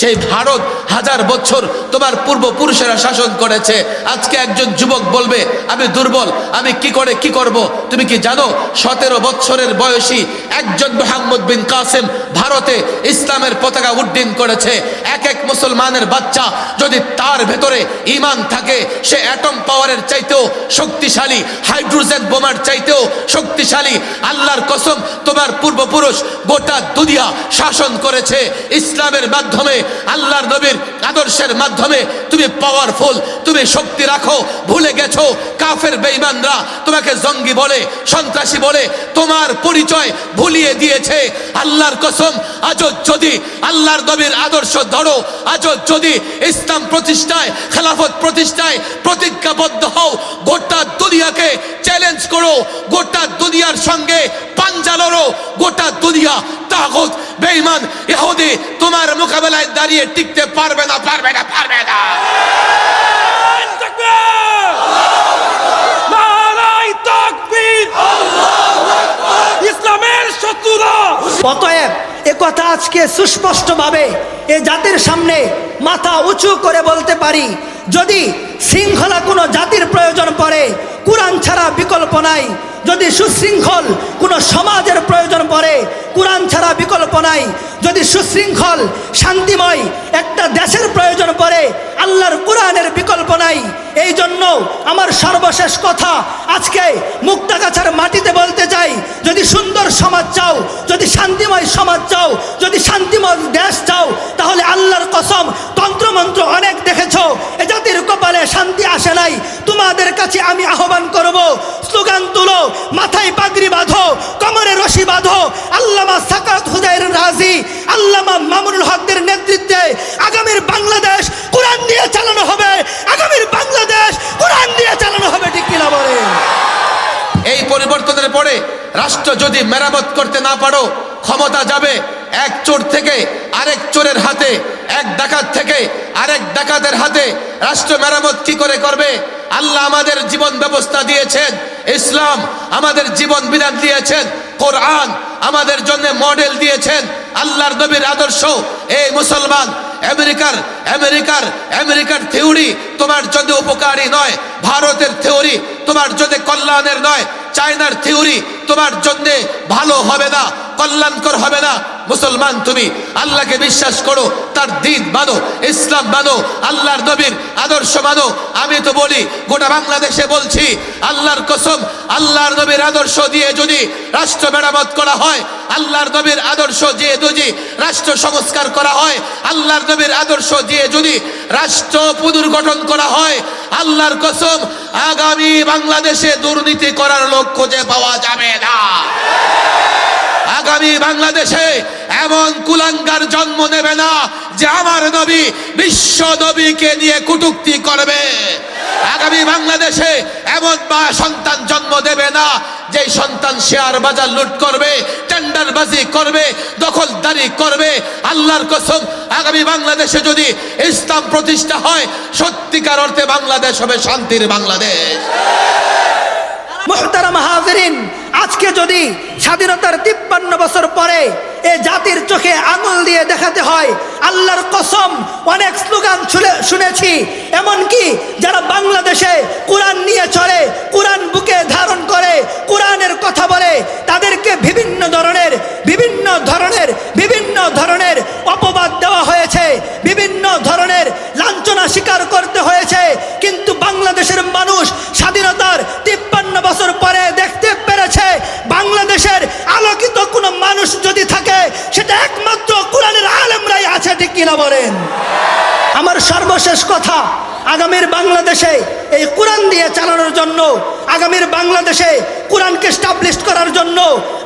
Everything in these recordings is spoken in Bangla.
সেই ভারত হাজার বছর তোমার পূর্বপুরুষেরা শাসন করেছে। আজকে একজন যুবক বলবে, আমি দুর্বল, আমি কি করে কি করব? তুমি কি জানো, সতেরো বছরের বয়সী একজন মোহাম্মদ বিন কাসেম ভারতে ইসলামের পতাকা উড্ডীন করেছে। এক এক মুসলমানের বাচ্চা যদি তার ভেতরে ইমান থাকে, সে অ্যাটম পাওয়ারের চাইতেও শক্তিশালী হাইড্রোজেন বোমার চাইতেও শক্তিশালী। আল্লাহর কসম, তোমার পূর্বপুরুষ গোটা দুনিয়া শাসন করেছে। ইসলামের মাধ্যমে আল্লাহর নবীর আদর্শের মাধ্যমে তুমি পাওয়ারফুল তুমি শক্তি রাখো, ভুলে গেছো, কাফের বেঈমানরা তোমাকে জঙ্গি বলে, সন্ত্রাসী বলে, তোমার পরিচয় ভুলিয়ে দিয়েছে। আল্লাহর কসম, আজও যদি আল্লাহর নবীর আদর্শ ধরো, আজও যদি ইসলাম প্রতিষ্ঠায়, খেলাফত প্রতিষ্ঠায় প্রতিজ্ঞাবদ্ধ হও, গোটা দুনিয়াকে চ্যালেঞ্জ করো, গোটা দুনিয়ার সঙ্গে পাঞ্জা লড়ো, গোটা দুনিয়া তাগত বেঈমান ইহুদি তোমার মোকাবেলায় দাঁড়িয়ে টিকতে পারবে না পারবে না পারবে না। অতএব এ কথা আজকে সুস্পষ্টভাবে এ জাতির সামনে মাথা উঁচু করে বলতে পারি যদি শৃঙ্খলা কোনো জাতির প্রয়োজন পড়ে কোরআন ছাড়া বিকল্প নাই। যদি সুশৃঙ্খল কোনো সমাজের প্রয়োজন পড়ে, কোরআন ছাড়া বিকল্প নাই। যদি সুশৃঙ্খল, শান্তিময় একটা দেশের প্রয়োজন পড়ে, আল্লাহর কোরআনের বিকল্প নাই। এই জন্য আমার সর্বশেষ কথা, আজকে মুক্তাগাছার মাটিতে বলতে চাই, যদি সুন্দর সমাজ চাও, যদি শান্তিময় সমাজ চাও, যদি শান্তিময় দেশ চাও, তাহলে আল্লাহর কসম, তন্ত্রমন্ত্র অনেক দেখেছ। এ জাতির কপালে শান্তি আসে নাই। তোমাদের কাছে আমি আহ্বান করব স্লোগান তুলো, মাথায় পাগড়ি বাঁধো, কমরে রশি বাঁধো। আল্লামা সাকাত হুদাইর রাজি, আল্লামা মামুনুল হকদের নেতৃত্বে আগামীর বাংলাদেশ কোরআন দিয়ে চালানো হবে। আগামীর বাংলাদেশ কোরআন দিয়ে চালানো হবে, ঠিক কিনা বলেন? এই পরিবর্তনের পরে রাষ্ট্র যদি মেরামত করতে না পারো, ক্ষমতা যাবে এক চোর থেকে আরেক চোরের হাতে, এক ডাকাত থেকে আরেক ডাকাতের হাতে। রাষ্ট্র মেরামত কি করে করবে? আল্লাহ আমাদের জীবন ব্যবস্থা দিয়েছেন, ইসলাম আমাদের জীবন বিধান দিয়েছেন, কোরআন আমাদের জন্য মডেল দিয়েছেন, আল্লাহর নবীর আদর্শ। এই মুসলমান, আমেরিকার আমেরিকার আমেরিকার থিওরি তোমার জন্য উপকারী নয়, ভারতের থিওরি তোমার জন্য কল্যাণের নয়, চায়নার থিওরি তোমার জন্য ভালো হবে না। কল্যাণকর হবে না। মুসলমান তুমি, আল্লাহকে বিশ্বাস করো, তার দিন মানো, ইসলাম মানো, আল্লাহর নবীর আদর্শ মানো। আমি তো বলি, গোটা বাংলাদেশে বলছি, আল্লাহর কসম, আল্লাহর নবীর আদর্শ দিয়ে যদি রাষ্ট্র মেরামত করা হয়, আল্লাহর নবীর আদর্শ দিয়ে যদি রাষ্ট্র সংস্কার করা হয়, আল্লাহর নবীর আদর্শ দিয়ে যদি রাষ্ট্র পুনর্গঠন করা হয়, আল্লাহর কসম, আগামী বাংলাদেশে দুর্নীতি করার লোক খুঁজে পাওয়া যাবে না। আগামী বাংলাদেশে এমন কুলাঙ্গার জন্ম নেবে না যে আমার নবী বিশ্ব নবীকে নিয়ে কুটুক্তি করবে। আগামী বাংলাদেশে এমন মা সন্তান জন্ম দেবে না যে সন্তান শেয়ার বাজার লুট করবে, টেন্ডারবাজি করবে, দখলদারি করবে। আল্লাহর কসম, আগামী বাংলাদেশে যদি ইসলাম প্রতিষ্ঠা হয়, সত্যিকার অর্থে বাংলাদেশ হবে শান্তির বাংলাদেশ। মোহতারাম হাজরিন, আজকে যদি স্বাধীনতার তিপ্পান্ন বছর পরে এ জাতির চোখে আঙুল দিয়ে দেখাতে হয়, আল্লাহর কসম, অনেক স্লোগান শুনে- শুনেছি। এমনকি যারা বাংলাদেশে কোরআন নিয়ে চলে, কোরআন বুকে ধারণ করে, কোরআনের কথা বলে, তাদেরকে বিভিন্ন ধরনের বিভিন্ন ধরনের বিভিন্ন ধরনের অপবাদ দেওয়া হয়েছে, বিভিন্ন ধরনের লাঞ্ছনা স্বীকার করতে হয়েছে। কিন্তু বাংলাদেশের মানুষ স্বাধীনতার ঠিক কিনা বলেন? আমার সর্বশেষ কথা, আগামীর বাংলাদেশে এই কোরআন দিয়ে চালানোর জন্য, আগামীর বাংলাদেশে কোরআনকে স্টাবলিশ করার জন্য,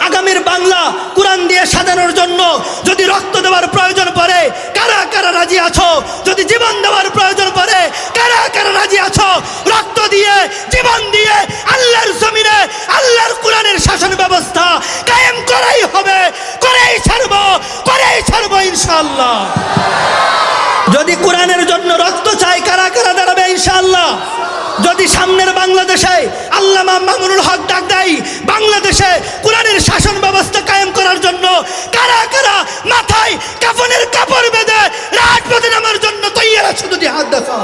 আগামীর বাংলা কোরআন দিয়ে সাজানোর জন্য যদি রক্ত দেওয়ার প্রয়োজন পড়ে, কারা কারা রাজি আছো? যদি জীবন দেওয়ার প্রয়োজন পড়ে, কারা কারা রাজি আছো? রক্ত দিয়ে, জীবন দিয়ে আল্লাহর জমিনে, আল্লাহর কোরআনের শাসন ব্যবস্থা কায়েম করাই হবে, করেই ছাড়বো করেই ছাড়বো ইনশাআল্লাহ। যদি কোরআনের জন্য রক্ত চাই, কারা কারা দাঁড়াবে ইনশাআল্লাহ? যদি সামনের বাংলাদেশে আল্লামা মামুনুল হক ডাক দেয়, বাংলাদেশে কোরআনের শাসন ব্যবস্থা কায়েম করার জন্য কারা কারা মাথায় কাফনের কাপড় বেঁধে রাজপথে নামার জন্য তৈরি আছে, যদি হাত দেখা